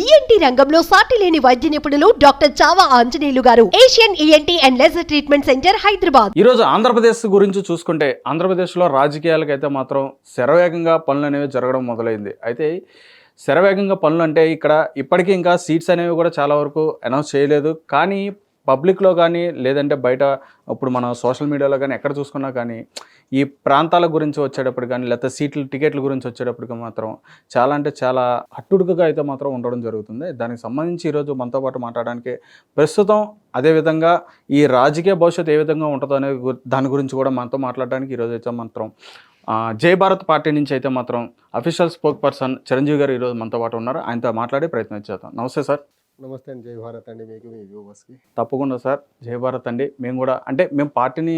ENT రంగంలో సాటి లేని వైద్య నిపుణులు doctor Chava Anjaneyulu garu. Asian ENT and laser treatment centre Hyderabad ఈరోజు ఆంధ్రప్రదేశ్ గురించి చూసుకుంటే ఆంధ్రప్రదేశ్లో రాజకీయాలకైతే మాత్రం శరవేగంగా పనులు అనేవి జరగడం మొదలైంది. అయితే శరవేగంగా పనులు అంటే ఇక్కడ ఇప్పటికీ ఇంకా సీట్స్ అనేవి కూడా చాలా వరకు అనౌన్స్ చేయలేదు. కానీ పబ్లిక్లో కానీ లేదంటే బయట ఇప్పుడు మన సోషల్ మీడియాలో కానీ ఎక్కడ చూసుకున్నా కానీ ఈ ప్రాంతాల గురించి వచ్చేటప్పుడు కానీ లేకపోతే సీట్ల టికెట్ల గురించి వచ్చేటప్పటికి మాత్రం చాలా అంటే చాలా హట్టుడుకుగా అయితే మాత్రం ఉండడం జరుగుతుంది. దానికి సంబంధించి ఈరోజు మనతో పాటు మాట్లాడడానికి ప్రస్తుతం అదేవిధంగా ఈ రాజకీయ భవిష్యత్తు ఏ విధంగా ఉంటుందో అనే దాని గురించి కూడా మనతో మాట్లాడడానికి ఈరోజు అయితే మాత్రం ఆ, జై భారత్ పార్టీ నుంచి అయితే మాత్రం అఫీషియల్ స్పోక్ పర్సన్ చిరంజీవి గారు ఈరోజు మనతో పాటు ఉన్నారు. ఆయనతో మాట్లాడే ప్రయత్నం చేద్దాం. నమస్తే సార్. నమస్తే అండి. జై భారత్ అండి మీకు మీ వ్యూవర్స్కి తప్పకుండా సార్. జై భారత్ అండి. మేము కూడా అంటే మేము పార్టీని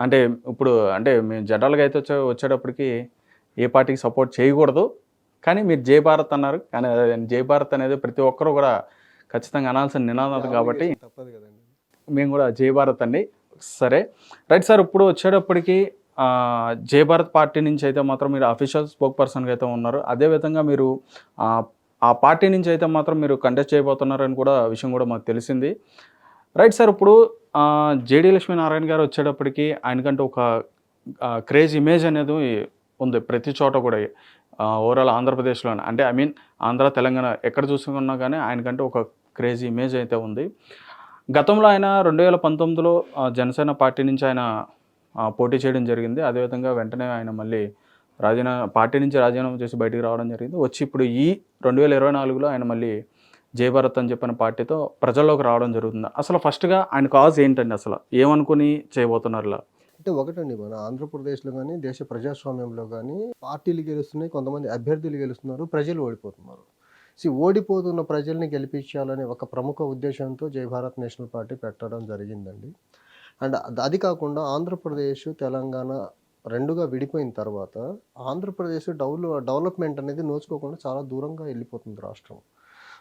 అంటే ఇప్పుడు అంటే మేము జనరల్గా అయితే వచ్చే వచ్చేటప్పటికి ఏ పార్టీకి సపోర్ట్ చేయకూడదు. కానీ మీరు జై భారత్ అన్నారు. కానీ జై భారత్ అనేది ప్రతి ఒక్కరు కూడా ఖచ్చితంగా అనాల్సిన నినాదం కాబట్టి తప్పదు కదండి. మేము కూడా జై భారత్ అండి. సరే. రైట్ సార్ ఇప్పుడు వచ్చేటప్పటికి జై భారత్ పార్టీ నుంచి అయితే మాత్రం మీరు అఫీషియల్ స్పోక్ పర్సన్గా అయితే ఉన్నారు. అదేవిధంగా మీరు ఆ, ఆ పార్టీ నుంచి అయితే మాత్రం మీరు కంటెస్ట్ చేయబోతున్నారని కూడా విషయం కూడా మాకు తెలిసింది. రైట్ సార్ ఇప్పుడు జేడి లక్ష్మీనారాయణ గారు వచ్చేటప్పటికి ఆయనకంటే ఒక క్రేజ్ ఇమేజ్ అనేది ఉంది. ప్రతి చోట కూడా ఓవరాల్ ఆంధ్రప్రదేశ్లోనే. అంటే ఐ మీన్ ఆంధ్ర తెలంగాణ ఎక్కడ చూసుకున్నా కానీ ఆయనకంటే ఒక క్రేజీ ఇమేజ్ అయితే ఉంది. గతంలో ఆయన రెండు వేల పంతొమ్మిదిలో జనసేన పార్టీ నుంచి ఆయన పోటీ చేయడం జరిగింది. అదేవిధంగా వెంటనే ఆయన మళ్ళీ రాజీనామా పార్టీ నుంచి రాజీనామా చేసి బయటికి రావడం జరిగింది. వచ్చి ఇప్పుడు ఈ రెండు వేల ఇరవై నాలుగులో ఆయన మళ్ళీ జయభరత్ అని చెప్పిన పార్టీతో ప్రజల్లోకి రావడం జరుగుతుంది. అసలు ఫస్ట్గా ఆయన కాజ్ ఏంటండి అసలు? ఏమనుకుని చేయబోతున్నారు ఇలా అంటే ఒకటండి మన ఆంధ్రప్రదేశ్లో కానీ దేశ ప్రజాస్వామ్యంలో కానీ పార్టీలు గెలుస్తున్నాయి కొంతమంది అభ్యర్థులు గెలుస్తున్నారు ప్రజలు ఓడిపోతున్నారు. సి ఓడిపోతున్న ప్రజల్ని గెలిపించాలనే ఒక ప్రముఖ ఉద్దేశంతో జై భారత్ నేషనల్ పార్టీ పెట్టడం జరిగిందండి. అండ్ అది కాకుండా ఆంధ్రప్రదేశ్ తెలంగాణ రెండుగా విడిపోయిన తర్వాత ఆంధ్రప్రదేశ్ డెవల డెవలప్మెంట్ అనేది నోచుకోకుండా చాలా దూరంగా వెళ్ళిపోతుంది రాష్ట్రం.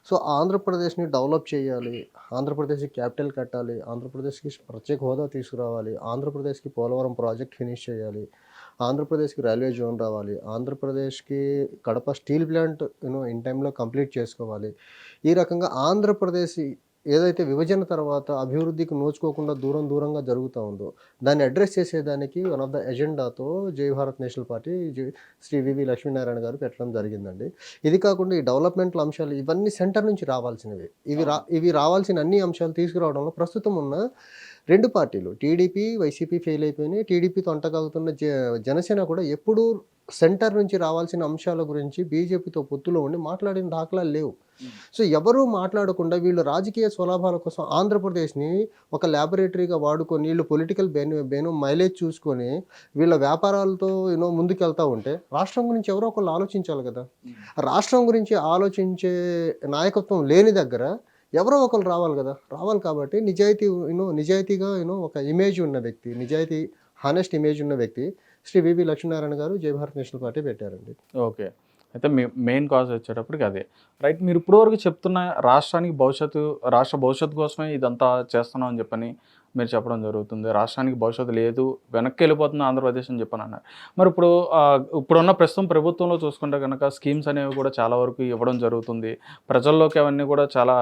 సో ఆంధ్రప్రదేశ్ని డెవలప్ చేయాలి ఆంధ్రప్రదేశ్కి క్యాపిటల్ కట్టాలి ఆంధ్రప్రదేశ్కి ప్రత్యేక హోదా తీసుకురావాలి ఆంధ్రప్రదేశ్కి పోలవరం ప్రాజెక్ట్ ఫినిష్ చేయాలి ఆంధ్రప్రదేశ్కి రైల్వే జోన్ రావాలి ఆంధ్రప్రదేశ్కి Kadapa steel plant you know in టైంలో కంప్లీట్ చేసుకోవాలి. ఈ రకంగా ఆంధ్రప్రదేశ్ ఏదైతే విభజన తర్వాత అభివృద్ధికి నోచుకోకుండా దూరం దూరంగా జరుగుతూ ఉందో దాన్ని అడ్రస్ చేసేదానికి one of the ఎజెండాతో Jai Bharat national party Shri V V Lakshminarayana garu పెట్టడం జరిగిందండి. ఇది కాకుండా ఈ డెవలప్మెంట్ల అంశాలు ఇవన్నీ సెంటర్ నుంచి రావాల్సినవి. ఇవి రా ఇవి రావాల్సిన అన్ని అంశాలు తీసుకురావడంలో ప్రస్తుతం ఉన్న రెండు పార్టీలు టీడీపీ వైసీపీ ఫెయిల్ అయిపోయినాయి. టీడీపీతో అంటగలుగుతున్న జ జనసేన కూడా ఎప్పుడూ సెంటర్ నుంచి రావాల్సిన అంశాల గురించి బీజేపీతో పొత్తులో ఉండి మాట్లాడిన దాఖలాలు లేవు. సో ఎవరూ మాట్లాడకుండా వీళ్ళు రాజకీయ స్వలాభాల కోసం ఆంధ్రప్రదేశ్ని ఒక ల్యాబొరేటరీగా వాడుకొని వీళ్ళు పొలిటికల్ బెను బెను మైలేజ్ చూసుకొని వీళ్ళ వ్యాపారాలతో యూనో ముందుకెళ్తా ఉంటే రాష్ట్రం గురించి ఎవరో ఒకళ్ళు ఆలోచించాలి కదా. రాష్ట్రం గురించి ఆలోచించే నాయకత్వం లేని దగ్గర ఎవరో ఒకరు రావాలి కదా. రావాలి కాబట్టి నిజాయితీ యూనో నిజాయితీగా యూనో ఒక ఇమేజ్ ఉన్న వ్యక్తి నిజాయితీ హానెస్ట్ ఇమేజ్ ఉన్న వ్యక్తి Shri V V Lakshminarayana garu Jai Bharat national party పెట్టారండి. ఓకే. అయితే మీ మెయిన్ కాజ్ వచ్చేటప్పటికి అదే. రైట్ మీరు ఇప్పటివరకు చెప్తున్న రాష్ట్రానికి భవిష్యత్తు రాష్ట్ర భవిష్యత్తు కోసమే ఇదంతా చేస్తున్నాం అని చెప్పని మీరు చెప్పడం జరుగుతుంది. రాష్ట్రానికి భవిష్యత్తు లేదు వెనక్కి వెళ్ళిపోతుంది ఆంధ్రప్రదేశ్ అని చెప్పని అన్నారు. మరి ఇప్పుడు ఇప్పుడున్న ప్రస్తుతం ప్రభుత్వంలో చూసుకుంటే కనుక స్కీమ్స్ అనేవి కూడా చాలా వరకు ఇవ్వడం జరుగుతుంది. ప్రజల్లోకి అవన్నీ కూడా చాలా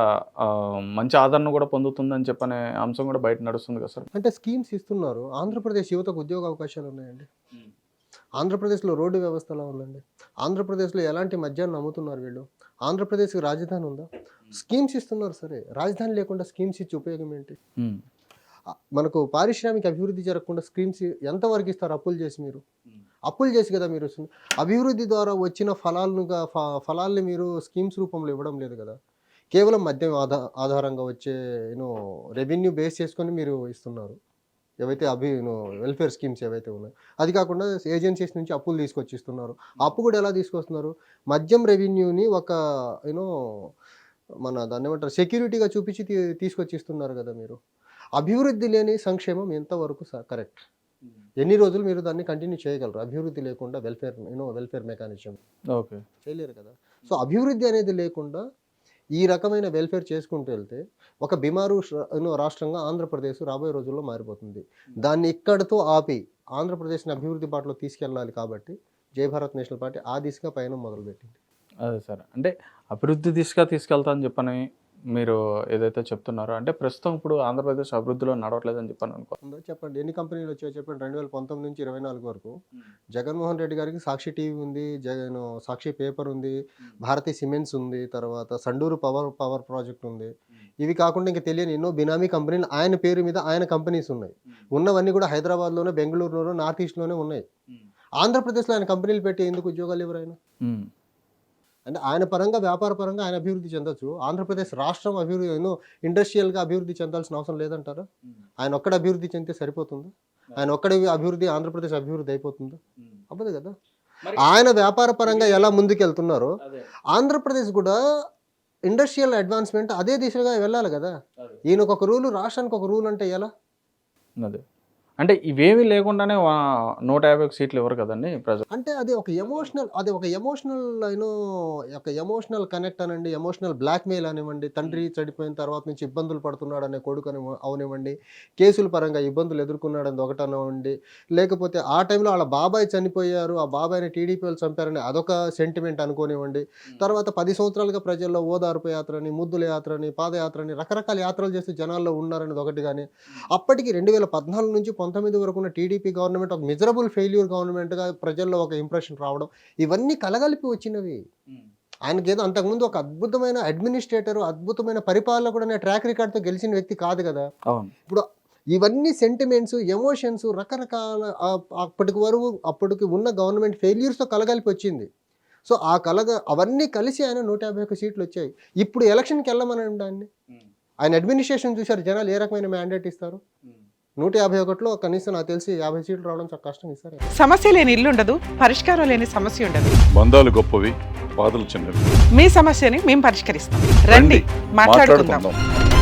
మంచి ఆదరణ కూడా పొందుతుందని చెప్పనే అంశం కూడా బయట నడుస్తుంది కదా సార్. అంటే స్కీమ్స్ ఇస్తున్నారు. ఆంధ్రప్రదేశ్ యువతకు ఉద్యోగ అవకాశాలు ఉన్నాయండి. ఆంధ్రప్రదేశ్లో రోడ్డు వ్యవస్థ ఎలా ఉందండి. ఆంధ్రప్రదేశ్లో ఎలాంటి మద్యాన్ని అమ్ముతున్నారు వీళ్ళు? ఆంధ్రప్రదేశ్కి రాజధాని ఉందా? స్కీమ్స్ ఇస్తున్నారు సరే. రాజధాని లేకుండా స్కీమ్స్ ఇచ్చి ఉపయోగం ఏంటి? మనకు పారిశ్రామిక అభివృద్ధి జరగకుండా స్కీమ్స్ ఎంతవరకు ఇస్తారు అప్పులు చేసి మీరు? అప్పులు చేసి కదా మీరు. అభివృద్ధి ద్వారా వచ్చిన ఫలాలను ఫలాల్ని మీరు స్కీమ్స్ రూపంలో ఇవ్వడం లేదు కదా. కేవలం మద్యం ఆధా ఆధారంగా వచ్చే యూనో రెవెన్యూ బేస్ చేసుకొని మీరు ఇస్తున్నారు. ఏవైతే అభి వెల్ఫేర్ స్కీమ్స్ ఏవైతే ఉన్నాయో అది కాకుండా ఏజెన్సీస్ నుంచి అప్పులు తీసుకొచ్చి ఇస్తున్నారు ఆ అప్పు కూడా ఎలా తీసుకొస్తున్నారు? మద్యం రెవెన్యూని ఒక యూనో మన దాన్ని ఏమంటారు సెక్యూరిటీగా చూపించి తీ- తీసుకొచ్చి ఇస్తున్నారు కదా మీరు. అభివృద్ధి లేని సంక్షేమం ఎంతవరకు కరెక్ట్ ఎన్ని రోజులు మీరు దాన్ని కంటిన్యూ చేయగలరు? అభివృద్ధి లేకుండా welfare you know welfare mechanism okay చేయలేరు కదా. సో అభివృద్ధి అనేది లేకుండా ఈ రకమైన వెల్ఫేర్ చేసుకుంటూ వెళ్తే ఒక బిమారు రాష్ట్రంగా ఆంధ్రప్రదేశ్ రాబోయే రోజుల్లో మారిపోతుంది. దాన్ని ఇక్కడితో ఆపి ఆంధ్రప్రదేశ్ని అభివృద్ధి బాటలో తీసుకెళ్ళాలి కాబట్టి జై భారత్ నేషనల్ పార్టీ ఆ దిశగా పయనం మొదలుపెట్టింది. అదే సార్. అంటే అభివృద్ధి దిశగా తీసుకెళ్తా అని చెప్పని మీరు ఏదైతే చెప్తున్నారో అంటే ప్రస్తుతం ఇప్పుడు ఆంధ్రప్రదేశ్ అభివృద్ధిలో నడవట్లేదని చెప్పని అనుకో. చెప్పండి ఎన్ని కంపెనీలు వచ్చాయో చెప్పండి. రెండు వేల పంతొమ్మిది నుంచి ఇరవై నాలుగు వరకు జగన్మోహన్ రెడ్డి గారికి సాక్షి టీవీ ఉంది జగన్ సాక్షి పేపర్ ఉంది భారతీ సిమెంట్స్ ఉంది తర్వాత సండూరు పవర్ పవర్ ప్రాజెక్ట్ ఉంది. ఇవి కాకుండా ఇంకా తెలియని ఎన్నో బినామీ కంపెనీలు ఆయన పేరు మీద ఆయన కంపెనీస్ ఉన్నాయి. ఉన్నవన్నీ కూడా హైదరాబాద్లోనే బెంగళూరులోనే నార్త్ ఈస్ట్లోనే ఉన్నాయి. ఆంధ్రప్రదేశ్లో ఆయన కంపెనీలు పెట్టి ఎందుకు ఉద్యోగాలు ఎవరు ఆయన? ఉమ్. అంటే ఆయన పరంగా వ్యాపార పరంగా ఆయన అభివృద్ధి చెందొచ్చు. ఆంధ్రప్రదేశ్ రాష్ట్రం అభివృద్ధి ఎన్నో ఇండస్ట్రియల్గా అభివృద్ధి చెందాల్సిన అవసరం లేదంటారా? ఆయన ఒక్కడ అభివృద్ధి చెందితే సరిపోతుందా? ఆయన ఒక్కడి అభివృద్ధి ఆంధ్రప్రదేశ్ అభివృద్ధి అయిపోతుందా? అవ్వదు కదా. ఆయన వ్యాపార పరంగా ఎలా ముందుకెళ్తున్నారో ఆంధ్రప్రదేశ్ కూడా ఇండస్ట్రియల్ అడ్వాన్స్మెంట్ అదే దిశగా వెళ్ళాలి కదా. ఈయనకు ఒక రూలు రాష్ట్రానికి ఒక రూల్ అంటే ఎలా? అదే. అంటే ఇవేమీ లేకుండానే నూట యాభై సీట్లు ఇవ్వరు కదండి ప్రజలు. అంటే అది ఒక ఎమోషనల్ అది ఒక ఎమోషనల్ యూనో ఒక ఎమోషనల్ కనెక్ట్ అనండి ఎమోషనల్ బ్లాక్మెయిల్ అనివ్వండి. తండ్రి చెడిపోయిన తర్వాత నుంచి ఇబ్బందులు పడుతున్నాడు అనే కొడుకు అని అవనివ్వండి. కేసుల పరంగా ఇబ్బందులు ఎదుర్కొన్నాడని ఒకటి అనివ్వండి లేకపోతే ఆ టైంలో వాళ్ళ బాబాయ్ చనిపోయారు ఆ బాబాయ్ని టీడీపీ వాళ్ళు చంపారని అదొక సెంటిమెంట్ అనుకోనివ్వండి. తర్వాత పది సంవత్సరాలుగా ప్రజల్లో ఓదార్పు యాత్రని ముద్దుల యాత్రని పాదయాత్రని రకరకాల యాత్రలు చేస్తూ జనాల్లో ఉన్నారనేది ఒకటి కానీ అప్పటికి రెండు వేల పద్నాలుగు నుంచి పంతొమ్మిది వరకు ఉన్న టీడీపీ గవర్నమెంట్ ఒక మిజరబుల్ ఫెయిల్యూర్ గవర్నమెంట్గా ప్రజల్లో ఒక ఇంప్రెషన్ రావడం ఇవన్నీ కలగలిపి వచ్చినవి. ఆయనకి ఏదో అంతకుముందు ఒక అద్భుతమైన అడ్మినిస్ట్రేటర్ అద్భుతమైన పరిపాలన కూడా ట్రాక్ రికార్డ్తో గెలిచిన వ్యక్తి కాదు కదా. ఇప్పుడు ఇవన్నీ సెంటిమెంట్స్ ఎమోషన్స్ రకరకాల అప్పటికి వరకు అప్పటికి ఉన్న గవర్నమెంట్ ఫెయిల్యూర్స్తో కలగలిపి వచ్చింది. సో ఆ కలగ అవన్నీ కలిసి ఆయన నూట యాభై ఒక్క సీట్లు వచ్చాయి. ఇప్పుడు ఎలక్షన్కి వెళ్ళమనండి ఆయన్ని. ఆయన అడ్మినిస్ట్రేషన్ చూశారు జనాలు ఏ రకమైన మ్యాండేట్ ఇస్తారు? నూట యాభై ఒకటిలో కనీసం నాకు తెలిసి యాభై సీట్లు రావడం చాలా కష్టం ఇస్తారు సమస్య లేని ఇల్లు ఉండదు పరిష్కారం లేని సమస్య ఉండదు. బంధాలు గొప్పవి బాధలు చిన్నవి. మీ సమస్యని మేము పరిష్కరిస్తాం. రండి మాట్లాడుకుందాం. మాట్లాడుకుందాం.